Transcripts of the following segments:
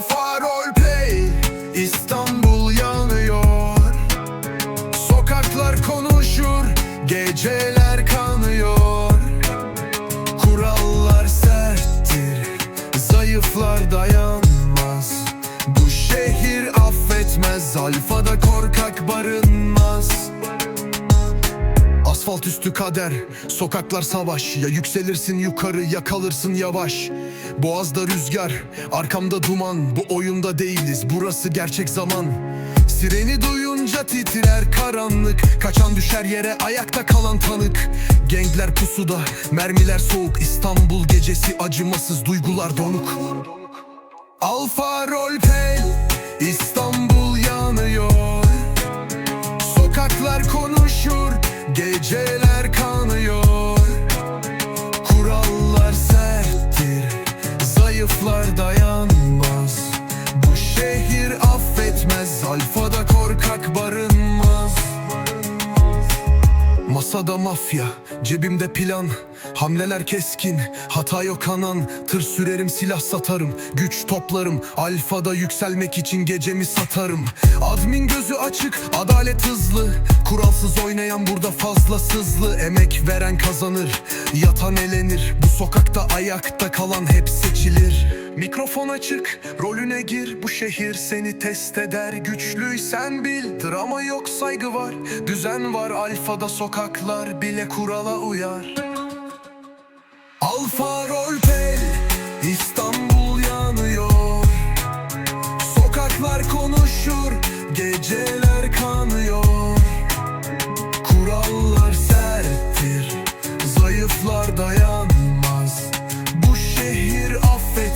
Alfa Roleplay İstanbul yanıyor. Sokaklar konuşur Geceler kanıyor. Kurallar serttir Zayıflar dayanmaz. Bu şehir affetmez Alfa'da korkak barınmaz. Asfalt üstü kader, sokaklar savaş. Ya yükselirsin yukarı ya kalırsın yavaş. Boğazda rüzgar, arkamda duman. Bu oyunda değiliz, burası gerçek zaman. Sireni duyunca titrer karanlık. Kaçan düşer yere ayakta kalan tanık. Gengler pusuda, mermiler soğuk. İstanbul gecesi acımasız duygular donuk. Alfa Roleplay geceler kanıyor Kurallar serttir, zayıflar dayanmaz. Bu şehir affetmez, alfada Masada mafya, cebimde plan. Hamleler keskin, hata yok anan. Tır sürerim, silah satarım. Güç toplarım, alfada yükselmek için gecemi satarım. Admin gözü açık, adalet hızlı. Kuralsız oynayan burada fazla sızlı. Emek veren kazanır, yatan elenir. Bu sokakta ayakta kalan hep seçilir Mikrofon açık, rolüne gir. Bu şehir seni test eder. Güçlüysen bil, drama yok saygı var. Düzen var alfada sokaklar bile kurala uyar. Alfa Roleplay İstanbul yanıyor. Sokaklar konuşur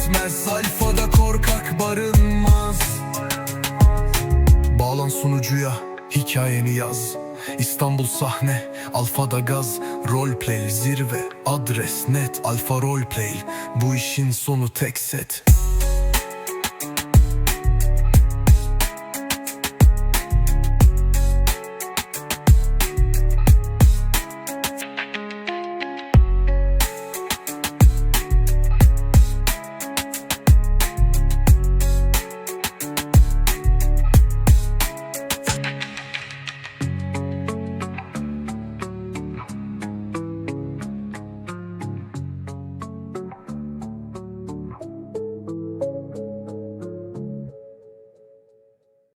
affetmez Alfada korkak barınmaz. Bağlan sunucuya hikayeni yaz. İstanbul sahne, alfada gaz. Roleplay zirve, adres net Alfa roleplay, bu işin sonu tek set